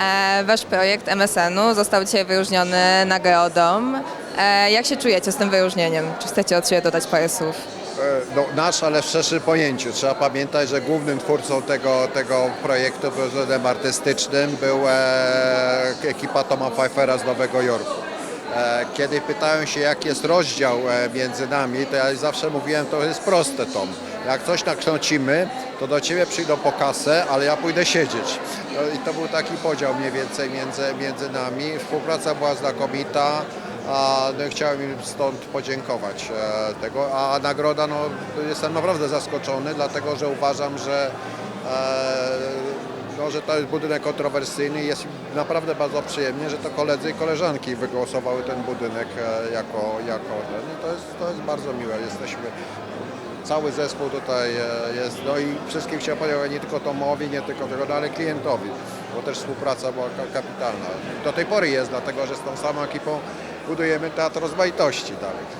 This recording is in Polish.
E, Wasz projekt MSN-u został dzisiaj wyróżniony nagrodą. E, Jak się czujecie z tym wyróżnieniem? Czy chcecie od siebie dodać parę słów? E, No, nasz, ale w szerszym pojęciu. Trzeba pamiętać, że głównym twórcą tego, tego projektu, projektem artystycznym był ekipa Toma Pfeiffera z Nowego Jorku. E, kiedy pytają się, jaki jest rozdział e, między nami, to ja zawsze mówiłem, to jest proste, Tom. Jak coś nakręcimy, to do ciebie przyjdą po kasę, ale ja pójdę siedzieć. No, I to był taki podział mniej więcej między, między nami. Współpraca była znakomita. A no, chciałem im stąd podziękować e, tego, a nagroda, no jestem naprawdę zaskoczony, dlatego że uważam, że, e, no, że to jest budynek kontrowersyjny i jest naprawdę bardzo przyjemnie, że to koledzy i koleżanki wygłosowały ten budynek e, jako, jako ten. To jest, to jest bardzo miłe, jesteśmy cały zespół tutaj e, jest, no i wszystkim chciałem podziękować nie tylko Tomowi, nie tylko tego, no, ale klientowi, bo też współpraca była ka- kapitalna. Do tej pory jest, dlatego że z tą samą ekipą budujemy teatr rozmaitości dalej.